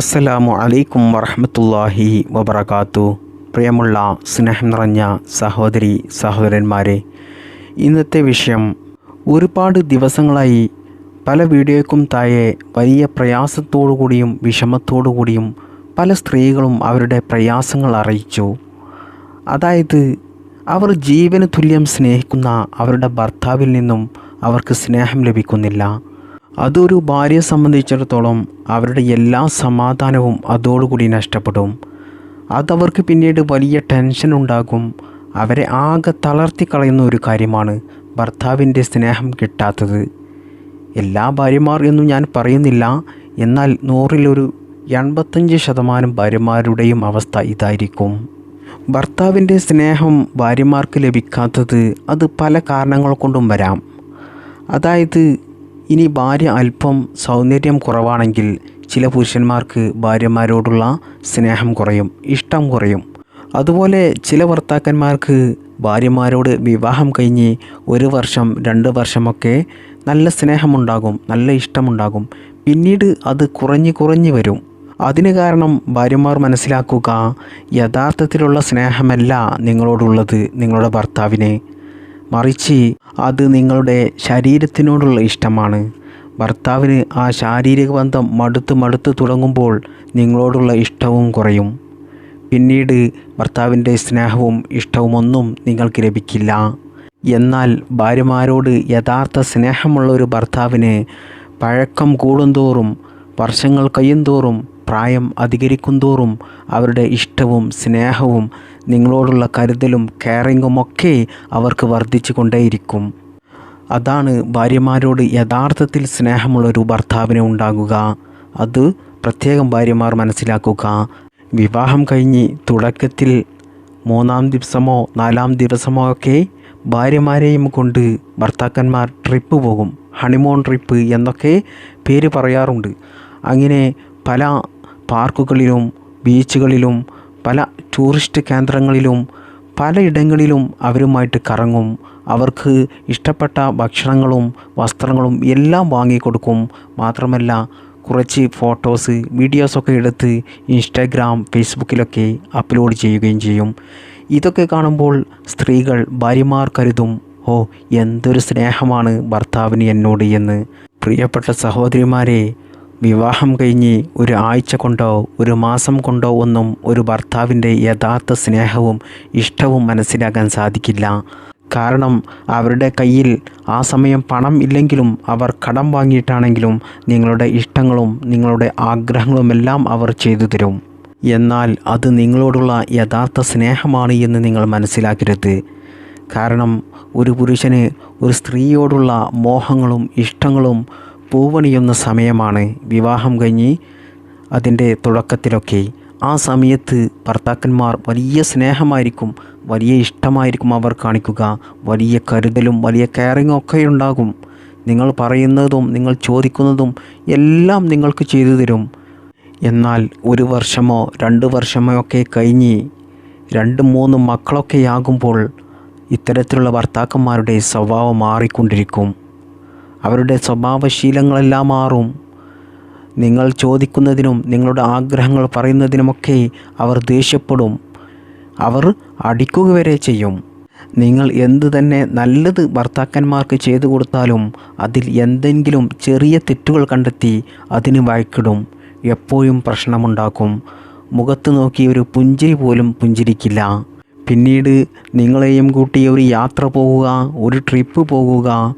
അസ്സലാമു അലൈക്കും വറഹമത്തല്ലാഹി വബർക്കാത്തു പ്രിയമുള്ള സ്നേഹം നിറഞ്ഞ സഹോദരി സഹോദരന്മാരെ ഇന്നത്തെ വിഷയം ഒരുപാട് ദിവസങ്ങളായി പല വീഡിയോയ്ക്കും താഴെ വലിയ പ്രയാസത്തോടു കൂടിയും വിഷമത്തോടു കൂടിയും പല സ്ത്രീകളും അവരുടെ പ്രയാസങ്ങൾ അറിയിച്ചു. അതായത് അവർ ജീവന് തുല്യം സ്നേഹിക്കുന്ന അവരുടെ ഭർത്താവിൽ നിന്നും അവർക്ക് സ്നേഹം ലഭിക്കുന്നില്ല. അതൊരു ഭാര്യയെ സംബന്ധിച്ചിടത്തോളം അവരുടെ എല്ലാ സമാധാനവും അതോടുകൂടി നഷ്ടപ്പെടും. അതവർക്ക് പിന്നീട് വലിയ ടെൻഷൻ ഉണ്ടാകും അവരെ ആകെ തളർത്തി കളയുന്ന ഒരു കാര്യമാണ് ഭർത്താവിന്റെ സ്നേഹം കിട്ടാത്തത്. എല്ലാ ഭാര്യമാർ എന്നും ഞാൻ പറയുന്നില്ല. എന്നാൽ നൂറിലൊരു എൺപത്തഞ്ച് ശതമാനം ഭാര്യമാരുടെയും അവസ്ഥ ഇതായിരിക്കും. ഭർത്താവിന്റെ സ്നേഹം ഭാര്യമാർക്ക് ലഭിക്കാത്തത് അത് പല കാരണങ്ങൾ കൊണ്ടും വരാം. അതായത് ഇനി ഭാര്യ അല്പം സൗന്ദര്യം കുറവാണെങ്കിൽ ചില പുരുഷന്മാർക്ക് ഭാര്യമാരോടുള്ള സ്നേഹം കുറയും ഇഷ്ടം കുറയും. അതുപോലെ ചില ഭർത്താക്കന്മാർക്ക് ഭാര്യമാരോട് വിവാഹം കഴിഞ്ഞ് ഒരു വർഷം രണ്ട് വർഷമൊക്കെ നല്ല സ്നേഹമുണ്ടാകും നല്ല ഇഷ്ടമുണ്ടാകും. പിന്നീട് അത് കുറഞ്ഞ് കുറഞ്ഞ് വരും. അതിന് കാരണം ഭാര്യമാർ മനസ്സിലാക്കുക യഥാർത്ഥത്തിലുള്ള സ്നേഹമല്ല നിങ്ങളോടുള്ളത് നിങ്ങളുടെ ഭർത്താവിനെ. മറിച്ച് അത് നിങ്ങളുടെ ശരീരത്തിനോടുള്ള ഇഷ്ടമാണ്. ഭർത്താവിന് ആ ശാരീരിക ബന്ധം മടുത്ത് മടുത്ത് തുടങ്ങുമ്പോൾ നിങ്ങളോടുള്ള ഇഷ്ടവും കുറയും. പിന്നീട് ഭർത്താവിന്റെ സ്നേഹവും ഇഷ്ടവും ഒന്നും നിങ്ങൾക്ക് ലഭിക്കില്ല. എന്നാൽ ഭാര്യമാരോട് യഥാർത്ഥ സ്നേഹമുള്ള ഒരു ഭർത്താവിന് പഴക്കം കൂടുന്തോറും വർഷങ്ങൾ കഴിയുന്തോറും പ്രായം അധികരിക്കും തോറും അവരുടെ ഇഷ്ടവും സ്നേഹവും നിങ്ങളോടുള്ള കരുതലും കെയറിങ്ങും ഒക്കെ അവർക്ക് വർദ്ധിച്ചു കൊണ്ടേയിരിക്കും അതാണ് ഭാര്യമാരോട് യഥാർത്ഥത്തിൽ സ്നേഹമുള്ളൊരു ഭർത്താവിനെ ഉണ്ടാകുക. അത് പ്രത്യേകം ഭാര്യമാർ മനസ്സിലാക്കുക. വിവാഹം കഴിഞ്ഞ് തുടക്കത്തിൽ മൂന്നാം ദിവസമോ നാലാം ദിവസമോ ഒക്കെ ഭാര്യമാരെയും കൊണ്ട് ഭർത്താക്കന്മാർ ട്രിപ്പ് പോകും. ഹണിമോൺ ട്രിപ്പ് എന്നൊക്കെ പേര് പറയാറുണ്ട്. അങ്ങനെ പല പാർക്കുകളിലും ബീച്ചുകളിലും പല ടൂറിസ്റ്റ് കേന്ദ്രങ്ങളിലും പലയിടങ്ങളിലും അവരുമായിട്ട് കറങ്ങും. അവർക്ക് ഇഷ്ടപ്പെട്ട ഭക്ഷണങ്ങളും വസ്ത്രങ്ങളും എല്ലാം വാങ്ങിക്കൊടുക്കും. മാത്രമല്ല കുറച്ച് ഫോട്ടോസ് വീഡിയോസൊക്കെ എടുത്ത് ഇൻസ്റ്റാഗ്രാം ഫേസ്ബുക്കിലൊക്കെ അപ്ലോഡ് ചെയ്യുകയും ചെയ്യും. ഇതൊക്കെ കാണുമ്പോൾ സ്ത്രീകൾ ഭാര്യമാർ കരുതും ഓ എന്തൊരു സ്നേഹമാണ് ഭർത്താവിന് എന്നോട് എന്ന്. പ്രിയപ്പെട്ട സഹോദരിമാരെ വിവാഹം കഴിഞ്ഞ് ഒരു ആഴ്ച കൊണ്ടോ ഒരു മാസം കൊണ്ടോ ഒന്നും ഒരു ഭർത്താവിന്റെ യഥാർത്ഥ സ്നേഹവും ഇഷ്ടവും മനസ്സിലാക്കാൻ സാധിക്കില്ല. കാരണം അവരുടെ കയ്യിൽ ആ സമയം പണം ഇല്ലെങ്കിലും അവർ കടം വാങ്ങിയിട്ടാണെങ്കിലും നിങ്ങളുടെ ഇഷ്ടങ്ങളും നിങ്ങളുടെ ആഗ്രഹങ്ങളുമെല്ലാം അവർ ചെയ്തു തരും. എന്നാൽ അത് നിങ്ങളോടുള്ള യഥാർത്ഥ സ്നേഹമാണ് എന്ന് നിങ്ങൾ മനസ്സിലാക്കരുത്. കാരണം ഒരു പുരുഷന് ഒരു സ്ത്രീയോടുള്ള മോഹങ്ങളും ഇഷ്ടങ്ങളും പൂവണിയുന്ന സമയമാണ് വിവാഹം കഴിഞ്ഞ് അതിന്റെ തുടക്കത്തിലൊക്കെ. ആ സമയത്ത് ഭർത്താക്കന്മാർ വലിയ സ്നേഹമായിരിക്കും വലിയ ഇഷ്ടമായിരിക്കും അവർ കാണിക്കുക. വലിയ കരുതലും വലിയ കെയറിങ്ങും ഒക്കെ ഉണ്ടാകും. നിങ്ങൾ പറയുന്നതും നിങ്ങൾ ചോദിക്കുന്നതും എല്ലാം നിങ്ങൾക്ക് ചെയ്തു തരും. എന്നാൽ ഒരു വർഷമോ രണ്ട് വർഷമോ ഒക്കെ കഴിഞ്ഞ് രണ്ട് മൂന്ന് മക്കളൊക്കെ ആകുമ്പോൾ ഇത്തരത്തിലുള്ള ഭർത്താക്കന്മാരുടെ സ്വഭാവം മാറിക്കൊണ്ടിരിക്കും. അവരുടെ സ്വഭാവശീലങ്ങളെല്ലാം മാറും. നിങ്ങൾ ചോദിക്കുന്നതിനും നിങ്ങളുടെ ആഗ്രഹങ്ങൾ പറയുന്നതിനുമൊക്കെ അവർ ദേഷ്യപ്പെടും. അവർ അടിക്കുക വരെ ചെയ്യും. നിങ്ങൾ എന്തു തന്നെ നല്ലത് ഭർത്താക്കന്മാർക്ക് ചെയ്തു കൊടുത്താലും അതിൽ എന്തെങ്കിലും ചെറിയ തെറ്റുകൾ കണ്ടെത്തി അതിന് വഴക്കിടും. എപ്പോഴും പ്രശ്നമുണ്ടാക്കും. മുഖത്ത് നോക്കി ഒരു പുഞ്ചിരി പോലും പുഞ്ചിരിക്കില്ല. പിന്നീട് നിങ്ങളെയും കൂട്ടി ഒരു യാത്ര പോവുക ഒരു ട്രിപ്പ് പോകുക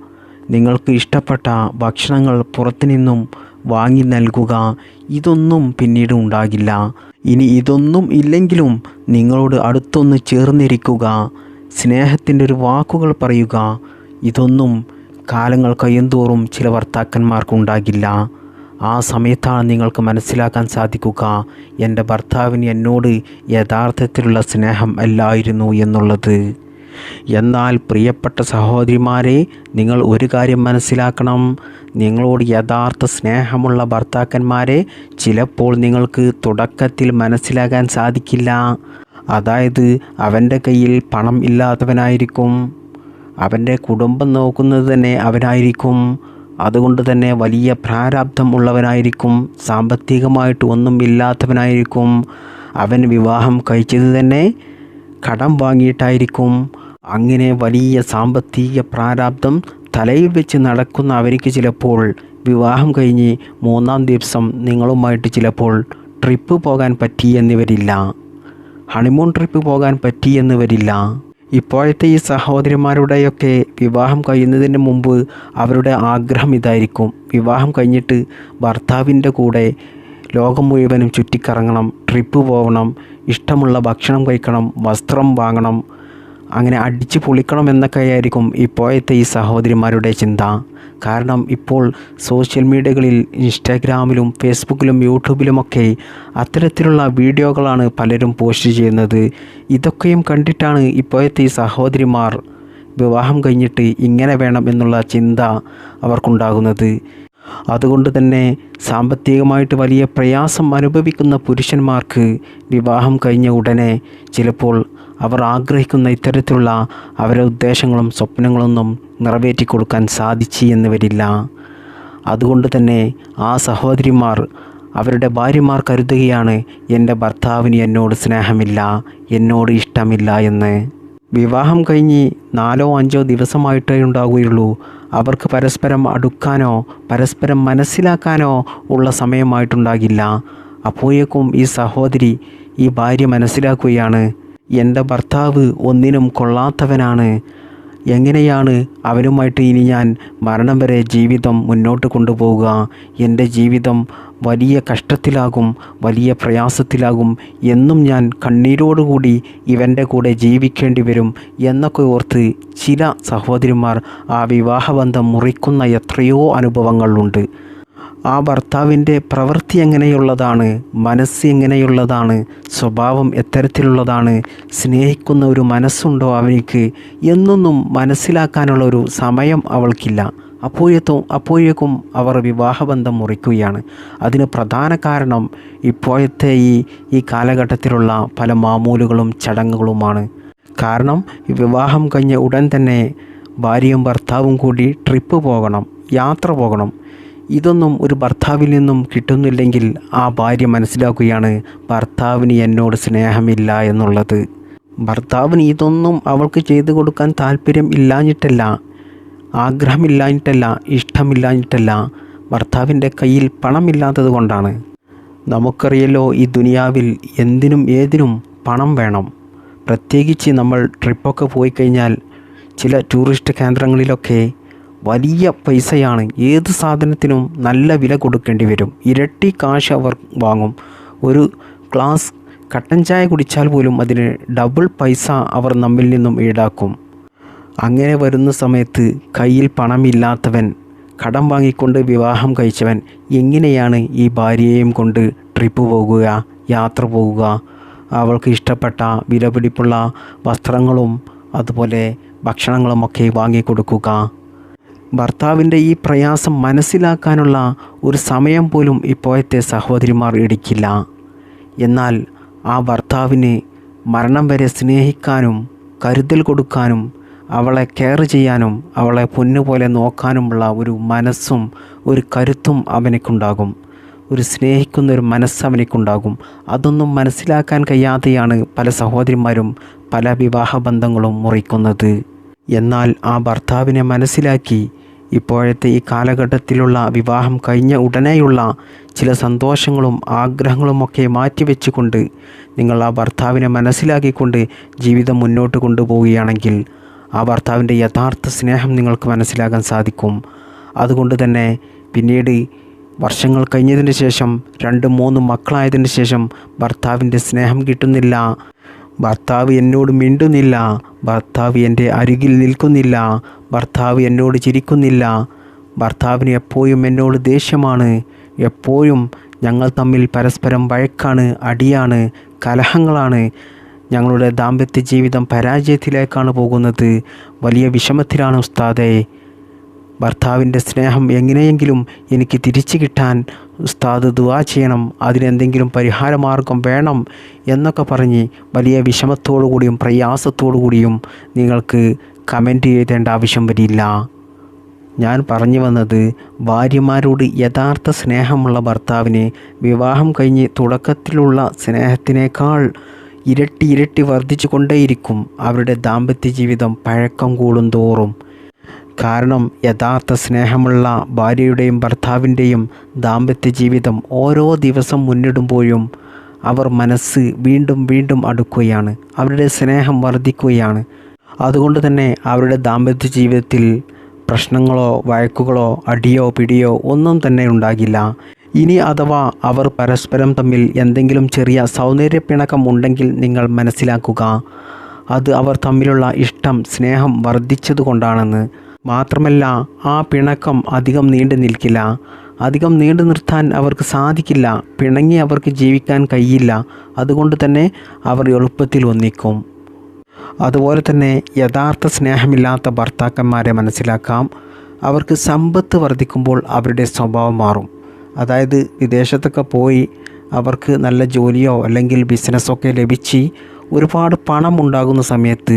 നിങ്ങൾക്ക് ഇഷ്ടപ്പെട്ട ഭക്ഷണങ്ങൾ പുറത്തുനിന്നും വാങ്ങി നൽകുക. ഇതൊന്നും പിന്നീട് ഉണ്ടാകില്ല. ഇനി ഇതൊന്നും ഇല്ലെങ്കിലും നിങ്ങളോട് അടുത്തൊന്ന് ചേർന്നിരിക്കുക. സ്നേഹത്തിന്റെ ഒരു വാക്കുകൾ പറയുക. ഇതൊന്നും കാലങ്ങൾ കഴിയുന്തോറും ചില ഭർത്താക്കന്മാർക്കുണ്ടാകില്ല ആ സമയത്താണ് നിങ്ങൾക്ക് മനസ്സിലാക്കാൻ സാധിക്കുക. എന്റെ ഭർത്താവിന് എന്നോട് യഥാർത്ഥത്തിലുള്ള സ്നേഹം അല്ലായിരുന്നു എന്നുള്ളത്. എന്നാൽ പ്രിയപ്പെട്ട സഹോദരിമാരെ നിങ്ങൾ ഒരു കാര്യം മനസ്സിലാക്കണം. നിങ്ങളോട് യഥാർത്ഥ സ്നേഹമുള്ള ഭർത്താക്കന്മാരെ ചിലപ്പോൾ നിങ്ങൾക്ക് തുടക്കത്തിൽ മനസ്സിലാകാൻ സാധിക്കില്ല. അതായത് അവന്റെ കയ്യിൽ പണം ഇല്ലാത്തവനായിരിക്കും. അവന്റെ കുടുംബം നോക്കുന്നത് തന്നെ അവനായിരിക്കും. അതുകൊണ്ട് തന്നെ വലിയ പ്രാരാബ്ധം ഉള്ളവനായിരിക്കും. സാമ്പത്തികമായിട്ട് ഒന്നും ഇല്ലാത്തവനായിരിക്കും. അവൻ വിവാഹം കഴിച്ചത് തന്നെ കടം വാങ്ങിയിട്ടായിരിക്കും. അങ്ങനെ വലിയ സാമ്പത്തിക പ്രാരാബ്ധം തലയിൽ വെച്ച് നടക്കുന്ന അവർക്ക് ചിലപ്പോൾ വിവാഹം കഴിഞ്ഞ് മൂന്നാം ദിവസം നിങ്ങളുമായിട്ട് ചിലപ്പോൾ ട്രിപ്പ് പോകാൻ പറ്റിയെന്ന് എന്നിവരില്ല ഹണിമൂൺ ട്രിപ്പ് പോകാൻ പറ്റിയെന്ന് വരില്ല ഇപ്പോഴത്തെ ഈ സഹോദരിമാരുടെയൊക്കെ വിവാഹം കഴിയുന്നതിന് മുമ്പ് അവരുടെ ആഗ്രഹം ഇതായിരിക്കും. വിവാഹം കഴിഞ്ഞിട്ട് ഭർത്താവിന്റെ കൂടെ ലോകം മുഴുവനും ചുറ്റിക്കറങ്ങണം ട്രിപ്പ് പോകണം ഇഷ്ടമുള്ള ഭക്ഷണം കഴിക്കണം വസ്ത്രം വാങ്ങണം അങ്ങനെ അടിച്ചു പൊളിക്കണം എന്നൊക്കെ ആയിരിക്കും ഇപ്പോഴത്തെ ഈ സഹോദരിമാരുടെ ചിന്ത. കാരണം ഇപ്പോൾ സോഷ്യൽ മീഡിയകളിൽ ഇൻസ്റ്റാഗ്രാമിലും ഫേസ്ബുക്കിലും യൂട്യൂബിലുമൊക്കെ അത്തരത്തിലുള്ള വീഡിയോകളാണ് പലരും പോസ്റ്റ് ചെയ്യുന്നത്. ഇതൊക്കെയും കണ്ടിട്ടാണ് ഇപ്പോഴത്തെ ഈ സഹോദരിമാർ വിവാഹം കഴിഞ്ഞിട്ട് ഇങ്ങനെ വേണം എന്നുള്ള ചിന്ത അവർക്കുണ്ടാകുന്നത്. അതുകൊണ്ട് തന്നെ സാമ്പത്തികമായിട്ട് വലിയ പ്രയാസം അനുഭവിക്കുന്ന പുരുഷന്മാർക്ക് വിവാഹം കഴിഞ്ഞ ഉടനെ ചിലപ്പോൾ അവർ ആഗ്രഹിക്കുന്ന ഇത്തരത്തിലുള്ള അവരുടെ ഉദ്ദേശങ്ങളും സ്വപ്നങ്ങളൊന്നും നിറവേറ്റി കൊടുക്കാൻ സാധിച്ചു എന്ന് വരില്ല അതുകൊണ്ട് തന്നെ ആ സഹോദരിമാർ അവരുടെ ഭാര്യമാർ കരുതുകയാണ് എന്റെ ഭർത്താവിന് എന്നോട് സ്നേഹമില്ല എന്നോട് ഇഷ്ടമില്ല എന്ന്. വിവാഹം കഴിഞ്ഞ് നാലോ അഞ്ചോ ദിവസമായിട്ടേ ഉണ്ടാവുകയുള്ളൂ. അവർക്ക് പരസ്പരം അടുക്കാനോ പരസ്പരം മനസ്സിലാക്കാനോ ഉള്ള സമയമായിട്ടുണ്ടാകില്ല. അപ്പോഴേക്കും ഈ സഹോദരി ഈ ഭാര്യ മനസ്സിലാക്കുകയാണ് എന്റെ ഭർത്താവ് ഒന്നിനും കൊള്ളാത്തവനാണ്. എങ്ങനെയാണ് അവനുമായിട്ട് ഇനി ഞാൻ മരണം വരെ ജീവിതം മുന്നോട്ട് കൊണ്ടുപോവുക? എന്റെ ജീവിതം വലിയ കഷ്ടത്തിലാകും വലിയ പ്രയാസത്തിലാകും എന്നും ഞാൻ കണ്ണീരോടുകൂടി ഇവന്റെ കൂടെ ജീവിക്കേണ്ടി വരും എന്നൊക്കെ ഓർത്ത് ചില സഹോദരിമാർ ആ വിവാഹബന്ധം മുറിക്കുന്ന എത്രയോ അനുഭവങ്ങളുണ്ട്. ആ ഭർത്താവിന്റെ പ്രവൃത്തി എങ്ങനെയുള്ളതാണ്? മനസ്സ് എങ്ങനെയുള്ളതാണ്? സ്വഭാവം എത്തരത്തിലുള്ളതാണ്? സ്നേഹിക്കുന്ന ഒരു മനസ്സുണ്ടോ അവനിക്ക്? എന്നൊന്നും മനസ്സിലാക്കാനുള്ള ഒരു സമയം അവൾക്കില്ല. അപ്പോഴത്തും അപ്പോഴേക്കും അവർ വിവാഹബന്ധം മുറിക്കുകയാണ്. അതിന് പ്രധാന കാരണം ഇപ്പോഴത്തെ ഈ ഈ കാലഘട്ടത്തിലുള്ള പല മാമൂലുകളും ചടങ്ങുകളുമാണ്. കാരണം വിവാഹം കഴിഞ്ഞ ഉടൻ തന്നെ ഭാര്യയും ഭർത്താവും കൂടി ട്രിപ്പ് പോകണം യാത്ര പോകണം. ഇതൊന്നും ഒരു ഭർത്താവിൽ നിന്നും കിട്ടുന്നില്ലെങ്കിൽ ആ ഭാര്യ മനസ്സിലാക്കുകയാണ് ഭർത്താവിന് എന്നോട് സ്നേഹമില്ല എന്നുള്ളത്. ഭർത്താവിന് ഇതൊന്നും അവൾക്ക് ചെയ്തു കൊടുക്കാൻ താല്പര്യം ഇല്ലാഞ്ഞിട്ടല്ല ആഗ്രഹമില്ലാഞ്ഞിട്ടല്ല ഇഷ്ടമില്ലാഞ്ഞിട്ടല്ല ഭർത്താവിന്റെ കയ്യിൽ പണമില്ലാത്തത് കൊണ്ടാണ്. നമുക്കറിയല്ലോ ഈ ദുനിയാവിൽ എന്തിനും ഏതിനും പണം വേണം. പ്രത്യേകിച്ച് നമ്മൾ ട്രിപ്പൊക്കെ പോയി കഴിഞ്ഞാൽ ചില ടൂറിസ്റ്റ് കേന്ദ്രങ്ങളിലൊക്കെ വലിയ പൈസയാണ്. ഏത് സാധനത്തിനും നല്ല വില കൊടുക്കേണ്ടി വരും. ഇരട്ടി കാശ് അവർ വാങ്ങും. ഒരു ഗ്ലാസ് കട്ടൻ ചായ കുടിച്ചാൽ പോലും അതിന് ഡബിൾ പൈസ അവർ നമ്മിൽ നിന്നും ഈടാക്കും. അങ്ങനെ വരുന്ന സമയത്ത് കയ്യിൽ പണമില്ലാത്തവൻ കടം വാങ്ങിക്കൊണ്ട് വിവാഹം കഴിച്ചവൻ എങ്ങനെയാണ് ഈ ഭാര്യയെയും കൊണ്ട് ട്രിപ്പ് പോകുക യാത്ര പോകുക? അവൾക്ക് ഇഷ്ടപ്പെട്ട വിലപിടിപ്പുള്ള വസ്ത്രങ്ങളും അതുപോലെ ഭക്ഷണങ്ങളുമൊക്കെ വാങ്ങിക്കൊടുക്കുക. ഭർത്താവിന്റെ ഈ പ്രയാസം മനസ്സിലാക്കാനുള്ള ഒരു സമയം പോലും ഇപ്പോഴത്തെ സഹോദരിമാർ ഇടിക്കില്ല എന്നാൽ ആ ഭർത്താവിനെ മരണം വരെ സ്നേഹിക്കാനും കരുതൽ കൊടുക്കാനും അവളെ കെയർ ചെയ്യാനും അവളെ പൊന്നുപോലെ നോക്കാനുമുള്ള ഒരു മനസ്സും ഒരു കരുത്തും അവനക്കുണ്ടാകും. ഒരു സ്നേഹിക്കുന്ന ഒരു മനസ്സ് അവനക്കുണ്ടാകും. അതൊന്നും മനസ്സിലാക്കാൻ കഴിയാതെയാണ് പല സഹോദരിമാരും പല വിവാഹ ബന്ധങ്ങളും മുറിക്കുന്നത്. എന്നാൽ ആ ഭർത്താവിനെ മനസ്സിലാക്കി ഇപ്പോഴത്തെ ഈ കാലഘട്ടത്തിലുള്ള വിവാഹം കഴിഞ്ഞ ഉടനെയുള്ള ചില സന്തോഷങ്ങളും ആഗ്രഹങ്ങളുമൊക്കെ മാറ്റിവെച്ചുകൊണ്ട് നിങ്ങൾ ആ ഭർത്താവിനെ മനസ്സിലാക്കിക്കൊണ്ട് ജീവിതം മുന്നോട്ട് കൊണ്ടുപോവുകയാണെങ്കിൽ ആ ഭർത്താവിന്റെ യഥാർത്ഥ സ്നേഹം നിങ്ങൾക്ക് മനസ്സിലാക്കാൻ സാധിക്കും. അതുകൊണ്ട് തന്നെ പിന്നീട് വർഷങ്ങൾ കഴിഞ്ഞതിന് ശേഷം രണ്ട് മൂന്ന് മക്കളായതിന് ശേഷം ഭർത്താവിന്റെ സ്നേഹം കിട്ടുന്നില്ല. ഭർത്താവ് എന്നോട് മിണ്ടുന്നില്ല. ഭർത്താവ് എന്റെ അരികിൽ നിൽക്കുന്നില്ല. ഭർത്താവ് എന്നോട് ചിരിക്കുന്നില്ല. ഭർത്താവിന് എപ്പോഴും എന്നോട് ദേഷ്യമാണ്. എപ്പോഴും ഞങ്ങൾ തമ്മിൽ പരസ്പരം വഴക്കാണ് അടിയാണ് കലഹങ്ങളാണ്. ഞങ്ങളുടെ ദാമ്പത്യ ജീവിതം പരാജയത്തിലേക്കാണ് പോകുന്നത്. വലിയ വിഷമത്തിലാണ് ഉസ്താദേ. ഭർത്താവിന്റെ സ്നേഹം എങ്ങനെയെങ്കിലും എനിക്ക് തിരിച്ചു കിട്ടാൻ ഉസ്താദ് ദുവാ ചെയ്യണം അതിനെന്തെങ്കിലും പരിഹാരമാർഗം വേണം എന്നൊക്കെ പറഞ്ഞ് വലിയ വിഷമത്തോടു കൂടിയും പ്രയാസത്തോടു കൂടിയും നിങ്ങൾക്ക് കമന്റ് ചെയ്തേണ്ട ആവശ്യം വരില്ല. ഞാൻ പറഞ്ഞു വന്നത് ഭാര്യമാരോട് യഥാർത്ഥ സ്നേഹമുള്ള ഭർത്താവിനെ വിവാഹം കഴിഞ്ഞ് തുടക്കത്തിലുള്ള സ്നേഹത്തിനേക്കാൾ ഇരട്ടി ഇരട്ടി വർദ്ധിച്ചു കൊണ്ടേയിരിക്കും. അവരുടെ ദാമ്പത്യ ജീവിതം പഴക്കം കൂടുന്തോറും കാരണം യഥാർത്ഥ സ്നേഹമുള്ള ഭാര്യയുടെയും ഭർത്താവിന്റെയും ദാമ്പത്യ ജീവിതം ഓരോ ദിവസം മുന്നിടുമ്പോഴും അവർ മനസ്സ് വീണ്ടും വീണ്ടും അടുക്കുകയാണ്. അവരുടെ സ്നേഹം വർദ്ധിക്കുകയാണ്. അതുകൊണ്ട് തന്നെ അവരുടെ ദാമ്പത്യ ജീവിതത്തിൽ പ്രശ്നങ്ങളോ വഴക്കുകളോ അടിയോ പിടിയോ ഒന്നും തന്നെ ഉണ്ടാകില്ല. ഇനി അഥവാ അവർ പരസ്പരം തമ്മിൽ എന്തെങ്കിലും ചെറിയ സൗന്ദര്യപ്പിണക്കം ഉണ്ടെങ്കിൽ നിങ്ങൾ മനസ്സിലാക്കുക. അത് അവർ തമ്മിലുള്ള ഇഷ്ടം സ്നേഹം വർദ്ധിച്ചതുകൊണ്ടാണെന്ന്. മാത്രമല്ല ആ പിണക്കം അധികം നീണ്ടു നിൽക്കില്ല. അധികം നീണ്ടു നിർത്താൻ അവർക്ക് സാധിക്കില്ല. പിണങ്ങി അവർക്ക് ജീവിക്കാൻ കഴിയില്ല. അതുകൊണ്ട് തന്നെ അവർ എളുപ്പത്തിൽ ഒന്നിക്കും. അതുപോലെ തന്നെ യഥാർത്ഥ സ്നേഹമില്ലാത്ത ഭർത്താക്കന്മാരെ മനസ്സിലാക്കാം. അവർക്ക് സമ്പത്ത് വർദ്ധിക്കുമ്പോൾ അവരുടെ സ്വഭാവം മാറും. അതായത് വിദേശത്തൊക്കെ പോയി അവർക്ക് നല്ല ജോലിയോ അല്ലെങ്കിൽ ബിസിനസ്സൊക്കെ ലഭിച്ച് ഒരുപാട് പണം ഉണ്ടാകുന്ന സമയത്ത്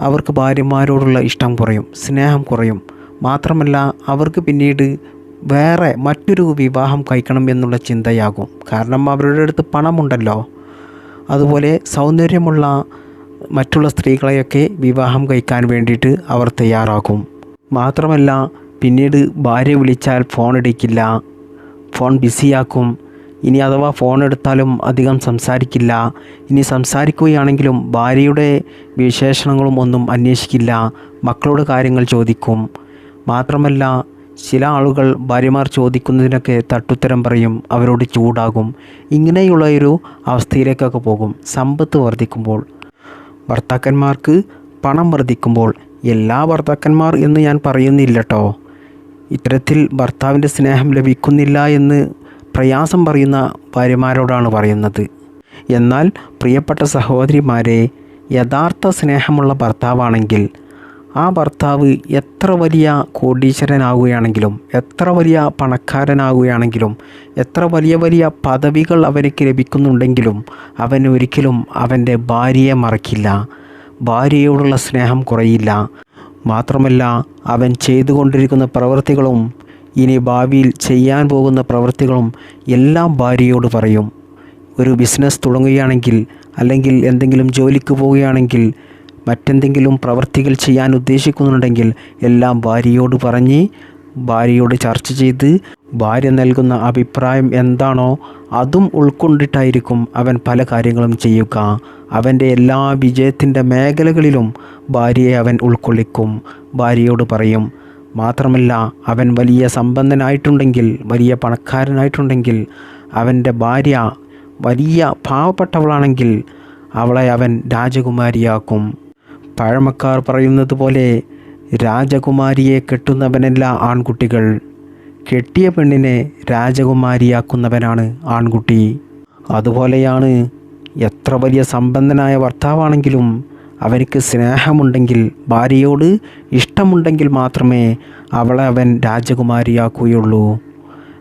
അവർക്ക് ഭാര്യമാരോടുള്ള ഇഷ്ടം കുറയും സ്നേഹം കുറയും. മാത്രമല്ല അവർക്ക് പിന്നീട് വേറെ മറ്റൊരു വിവാഹം കഴിക്കണം എന്നുള്ള ചിന്തയാകും. കാരണം അവരുടെ അടുത്ത് പണമുണ്ടല്ലോ. അതുപോലെ സൗന്ദര്യമുള്ള മറ്റുള്ള സ്ത്രീകളെയൊക്കെ വിവാഹം കഴിക്കാൻ വേണ്ടിയിട്ട് അവർ തയ്യാറാകും. മാത്രമല്ല പിന്നീട് ഭാര്യ വിളിച്ചാൽ ഫോൺ എടുക്കില്ല ഫോൺ ബിസിയാക്കും ഇനി അഥവാ ഫോൺ എടുത്താലും അധികം സംസാരിക്കില്ല. ഇനി സംസാരിക്കുകയാണെങ്കിലും ഭാര്യയുടെ വിശേഷണങ്ങളും ഒന്നും അന്വേഷിക്കില്ല. മക്കളോട് കാര്യങ്ങൾ ചോദിക്കും. മാത്രമല്ല ചില ആളുകൾ ഭാര്യമാർ ചോദിക്കുന്നതിനൊക്കെ തട്ടുത്തരം പറയും. അവരോട് ചൂടാകും. ഇങ്ങനെയുള്ള ഒരു അവസ്ഥയിലേക്കൊക്കെ പോകും. സമ്പത്ത് വർദ്ധിക്കുമ്പോൾ ഭർത്താക്കന്മാർക്ക് പണം വർദ്ധിക്കുമ്പോൾ എല്ലാ ഭർത്താക്കന്മാർ എന്ന് ഞാൻ പറയുന്നില്ല കേട്ടോ ഇത്തരത്തിൽ ഭർത്താവിന്റെ സ്നേഹം ലഭിക്കുന്നില്ല എന്ന് പ്രയാസം പറയുന്ന ഭാര്യമാരോടാണ് പറയുന്നത്. എന്നാൽ പ്രിയപ്പെട്ട സഹോദരിമാരെ യഥാർത്ഥ സ്നേഹമുള്ള ഭർത്താവാണെങ്കിൽ ആ ഭർത്താവ് എത്ര വലിയ കോടീശ്വരനാകുകയാണെങ്കിലും എത്ര വലിയ പണക്കാരനാകുകയാണെങ്കിലും എത്ര വലിയ വലിയ പദവികൾ അവനക്ക് ലഭിക്കുന്നുണ്ടെങ്കിലും അവൻ ഒരിക്കലും അവന്റെ ഭാര്യയെ മറക്കില്ല. ഭാര്യയോടുള്ള സ്നേഹം കുറയില്ല. മാത്രമല്ല അവൻ ചെയ്തുകൊണ്ടിരിക്കുന്ന പ്രവൃത്തികളും ഇനി ഭാവിയിൽ ചെയ്യാൻ പോകുന്ന പ്രവൃത്തികളും എല്ലാം ഭാര്യയോട് പറയും. ഒരു ബിസിനസ് തുടങ്ങുകയാണെങ്കിൽ അല്ലെങ്കിൽ എന്തെങ്കിലും ജോലിക്ക് പോവുകയാണെങ്കിൽ മറ്റെന്തെങ്കിലും പ്രവൃത്തികൾ ചെയ്യാൻ ഉദ്ദേശിക്കുന്നുണ്ടെങ്കിൽ എല്ലാം ഭാര്യയോട് പറഞ്ഞ് ഭാര്യയോട് ചർച്ച ചെയ്ത് ഭാര്യ നൽകുന്ന അഭിപ്രായം എന്താണോ അതും ഉൾക്കൊണ്ടിട്ടായിരിക്കും അവൻ പല കാര്യങ്ങളും ചെയ്യുക. അവന്റെ എല്ലാ വിജയത്തിന്റെ മേഖലകളിലും ഭാര്യയെ അവൻ ഉൾക്കൊള്ളിക്കും. ഭാര്യയോട് പറയും മാത്രമല്ല അവൻ വലിയ സമ്പന്നനായിട്ടുണ്ടെങ്കിൽ വലിയ പണക്കാരനായിട്ടുണ്ടെങ്കിൽ അവന്റെ ഭാര്യ വലിയ പാവപ്പെട്ടവളാണെങ്കിൽ അവളെ അവൻ രാജകുമാരിയാക്കും. പഴമക്കാർ പറയുന്നത് പോലെ രാജകുമാരിയെ കെട്ടുന്നവനല്ല ആൺകുട്ടികൾ. കെട്ടിയ പെണ്ണിനെ രാജകുമാരിയാക്കുന്നവനാണ് ആൺകുട്ടി. അതുപോലെയാണ് എത്ര വലിയ സമ്പന്നനായ ഭർത്താവാണെങ്കിലും അവനിക്ക് സ്നേഹമുണ്ടെങ്കിൽ ഭാര്യയോട് ഇഷ്ടമുണ്ടെങ്കിൽ മാത്രമേ അവളെ അവൻ രാജകുമാരിയാക്കുകയുള്ളൂ.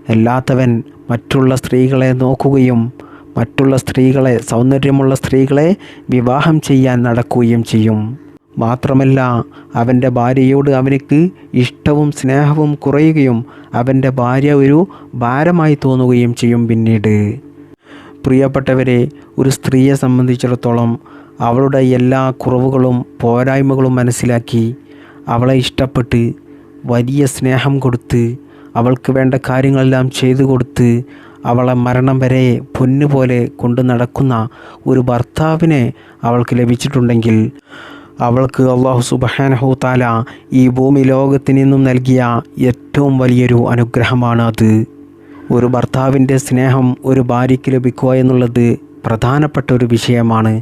അല്ലാത്തവൻ മറ്റുള്ള സ്ത്രീകളെ നോക്കുകയും മറ്റുള്ള സ്ത്രീകളെ സൗന്ദര്യമുള്ള സ്ത്രീകളെ വിവാഹം ചെയ്യാൻ നടക്കുകയും ചെയ്യും. മാത്രമല്ല അവന്റെ ഭാര്യയോട് അവനക്ക് ഇഷ്ടവും സ്നേഹവും കുറയുകയും അവന്റെ ഭാര്യ ഒരു ഭാരമായി തോന്നുകയും ചെയ്യും പിന്നീട്. പ്രിയപ്പെട്ടവരെ ഒരു സ്ത്രീയെ സംബന്ധിച്ചിടത്തോളം അവളുടെ എല്ലാ കുറവുകളും പോരായ്മകളും മനസ്സിലാക്കി അവളെ ഇഷ്ടപ്പെട്ട് വലിയ സ്നേഹം കൊടുത്ത് അവൾക്ക് വേണ്ട കാര്യങ്ങളെല്ലാം ചെയ്തു കൊടുത്ത് അവളെ മരണം വരെ പൊന്നുപോലെ കൊണ്ടു നടക്കുന്ന ഒരു ഭർത്താവിനെ അവൾക്ക് ലഭിച്ചിട്ടുണ്ടെങ്കിൽ അവൾക്ക് അള്ളാഹു സുബഹാനഹു താല ഈ ഭൂമി ലോകത്തിൽ നിന്നും നൽകിയ ഏറ്റവും വലിയൊരു അനുഗ്രഹമാണ് അത്. ഒരു ഭർത്താവിന്റെ സ്നേഹം ഒരു ഭാര്യയ്ക്ക് ലഭിക്കുക എന്നുള്ളത് പ്രധാനപ്പെട്ട ഒരു വിഷയമാണ്.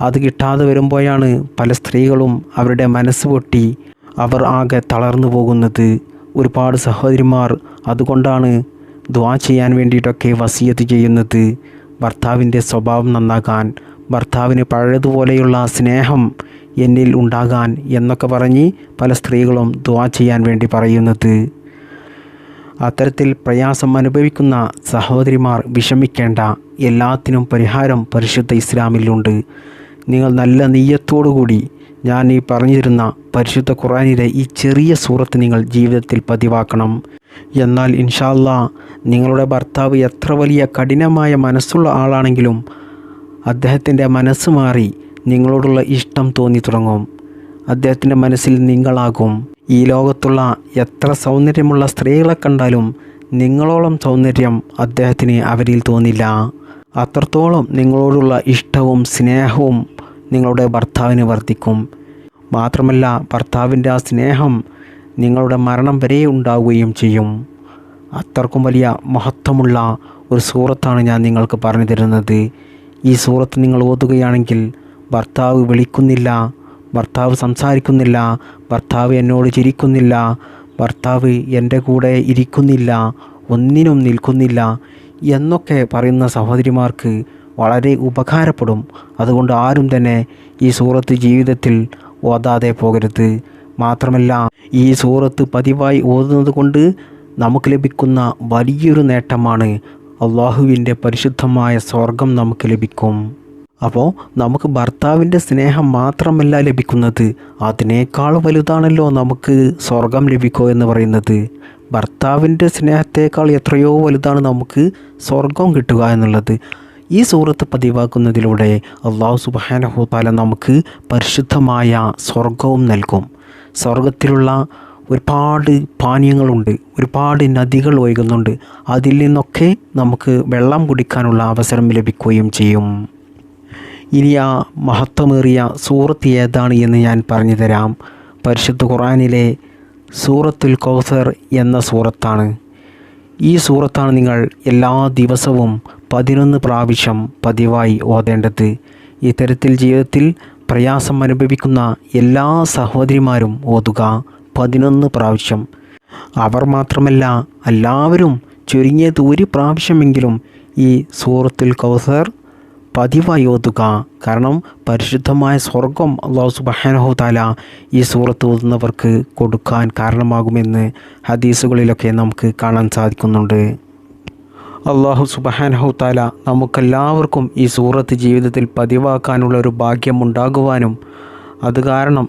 അത് കിട്ടാതെ വരുമ്പോഴാണ് പല സ്ത്രീകളും അവരുടെ മനസ്സ് പൊട്ടി അവർ ആകെ തളർന്നു പോകുന്നത്. ഒരുപാട് സഹോദരിമാർ അതുകൊണ്ടാണ് ദ്വാ ചെയ്യാൻ വേണ്ടിയിട്ടൊക്കെ വസീയത്ത് ചെയ്യുന്നത്. ഭർത്താവിന്റെ സ്വഭാവം നന്നാക്കാൻ ഭർത്താവിന് പഴയതുപോലെയുള്ള സ്നേഹം എന്നിൽ ഉണ്ടാകാൻ എന്നൊക്കെ പറഞ്ഞ് പല സ്ത്രീകളും ദ്വാ ചെയ്യാൻ വേണ്ടി പറയുന്നത്. അത്തരത്തിൽ പ്രയാസം അനുഭവിക്കുന്ന സഹോദരിമാർ വിഷമിക്കേണ്ട. എല്ലാത്തിനും പരിഹാരം പരിശുദ്ധ ഇസ്ലാമിലുണ്ട്. നിങ്ങൾ നല്ല നെയ്യത്തോടുകൂടി ഞാൻ ഈ പറഞ്ഞിരുന്ന പരിശുദ്ധ ഖുറാനിലെ ഈ ചെറിയ സൂറത്ത് നിങ്ങൾ ജീവിതത്തിൽ പതിവാക്കണം. എന്നാൽ ഇൻഷാല്ല നിങ്ങളുടെ ഭർത്താവ് എത്ര വലിയ കഠിനമായ മനസ്സുള്ള ആളാണെങ്കിലും അദ്ദേഹത്തിന്റെ മനസ്സ് മാറി നിങ്ങളോടുള്ള ഇഷ്ടം തോന്നി തുടങ്ങും. അദ്ദേഹത്തിന്റെ മനസ്സിൽ നിങ്ങളാകും. ഈ ലോകത്തുള്ള എത്ര സൗന്ദര്യമുള്ള സ്ത്രീകളെ കണ്ടാലും നിങ്ങളോളം സൗന്ദര്യം അദ്ദേഹത്തിന് അവരിൽ തോന്നില്ല. അത്രത്തോളം നിങ്ങളോടുള്ള ഇഷ്ടവും സ്നേഹവും നിങ്ങളുടെ ഭർത്താവിന് വർദ്ധിക്കും. മാത്രമല്ല ഭർത്താവിന്റെ ആ സ്നേഹം നിങ്ങളുടെ മരണം വരെ ഉണ്ടാവുകയും ചെയ്യും. അത്രക്കും വലിയ മഹത്വമുള്ള ഒരു സൂറത്താണ് ഞാൻ നിങ്ങൾക്ക് പറഞ്ഞു തരുന്നത്. ഈ സൂറത്ത് നിങ്ങൾ ഓതുകയാണെങ്കിൽ ഭർത്താവ് വിളിക്കുന്നില്ല ഭർത്താവ് സംസാരിക്കുന്നില്ല ഭർത്താവ് എന്നോട് ചിരിക്കുന്നില്ല ഭർത്താവ് എന്റെ കൂടെ ഇരിക്കുന്നില്ല ഒന്നിനും നിൽക്കുന്നില്ല എന്നൊക്കെ പറയുന്ന സഹോദരിമാർക്ക് വളരെ ഉപകാരപ്പെടും. അതുകൊണ്ട് ആരും തന്നെ ഈ സൂറത്ത് ജീവിതത്തിൽ ഓതാതെ പോകരുത്. മാത്രമല്ല ഈ സൂറത്ത് പതിവായി ഓതുന്നത് കൊണ്ട് നമുക്ക് ലഭിക്കുന്ന വലിയൊരു നേട്ടമാണ് അള്ളാഹുവിന്റെ പരിശുദ്ധമായ സ്വർഗം നമുക്ക് ലഭിക്കും. അപ്പോൾ നമുക്ക് ഭർത്താവിന്റെ സ്നേഹം മാത്രമല്ല ലഭിക്കുന്നത് അതിനേക്കാൾ വലുതാണല്ലോ നമുക്ക് സ്വർഗം ലഭിക്കുക എന്ന് പറയുന്നത്. ഭർത്താവിന്റെ സ്നേഹത്തേക്കാൾ എത്രയോ വലുതാണ് നമുക്ക് സ്വർഗം കിട്ടുക എന്നുള്ളത്. ഈ സൂറത്ത് പതിവാക്കുന്നതിലൂടെ അള്ളാഹു സുബാനഹുതാല നമുക്ക് പരിശുദ്ധമായ സ്വർഗവും നൽകും. സ്വർഗത്തിലുള്ള ഒരുപാട് പാനീയങ്ങളുണ്ട് ഒരുപാട് നദികൾ ഒഴുകുന്നുണ്ട്. അതിൽ നിന്നൊക്കെ നമുക്ക് വെള്ളം കുടിക്കാനുള്ള അവസരം ലഭിക്കുകയും ചെയ്യും. ഇനി ആ മഹത്വമേറിയ സൂറത്ത് ഏതാണ് എന്ന് ഞാൻ പറഞ്ഞു തരാം പരിശുദ്ധ ഖുറാനിലെ സൂറത്തുൽ കൗസർ എന്ന സൂറത്താണ്. ഈ സൂറത്താണ് നിങ്ങൾ എല്ലാ ദിവസവും പതിനൊന്ന് പ്രാവശ്യം പതിവായി ഓതേണ്ടത്. ഇത്തരത്തിൽ ജീവിതത്തിൽ പ്രയാസം അനുഭവിക്കുന്ന എല്ലാ സഹോദരിമാരും ഓതുക പതിനൊന്ന് പ്രാവശ്യം. അവർ മാത്രമല്ല എല്ലാവരും ചുരുങ്ങിയത് ഒരു പ്രാവശ്യമെങ്കിലും ഈ സൂറത്തുൽ കൗസർ പതിവായി ഓതുക. കാരണം പരിശുദ്ധമായ സ്വർഗം അള്ളാഹു സുബാനഹു താല ഈ സൂറത്ത് ഓതുന്നവർക്ക് കൊടുക്കാൻ കാരണമാകുമെന്ന് ഹദീസുകളിലൊക്കെ നമുക്ക് കാണാൻ സാധിക്കുന്നുണ്ട്. അള്ളാഹു സുബഹാനഹു താല നമുക്കെല്ലാവർക്കും ഈ സൂറത്ത് ജീവിതത്തിൽ പതിവാക്കാനുള്ള ഒരു ഭാഗ്യം ഉണ്ടാകുവാനും അത് കാരണം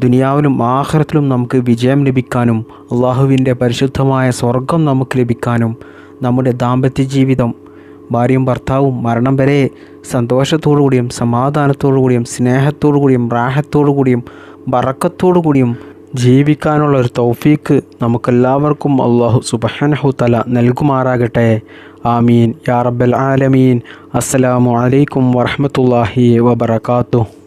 ദുനിയാവിലും ആഹ്റത്തിലും നമുക്ക് വിജയം ലഭിക്കാനും അള്ളാഹുവിന്റെ പരിശുദ്ധമായ സ്വർഗം നമുക്ക് ലഭിക്കാനും നമ്മുടെ ദാമ്പത്യ ജീവിതം ഭാര്യയും ഭർത്താവും മരണം വരെ സന്തോഷത്തോടു കൂടിയും സമാധാനത്തോടു കൂടിയും സ്നേഹത്തോടു കൂടിയും റാഹത്തോടു കൂടിയും ബറക്കത്തോടു കൂടിയും ജീവിക്കാനുള്ള ഒരു തൗഫീക്ക് നമുക്കെല്ലാവർക്കും അള്ളാഹു സുബഹനഹു തല നൽകുമാറാകട്ടെ. ആമീൻ. യാ റബ്ബൽ ആലമീൻ. അസ്സലാമു അലൈക്കും വറഹമത്തല്ലാഹി വബർക്കാത്തു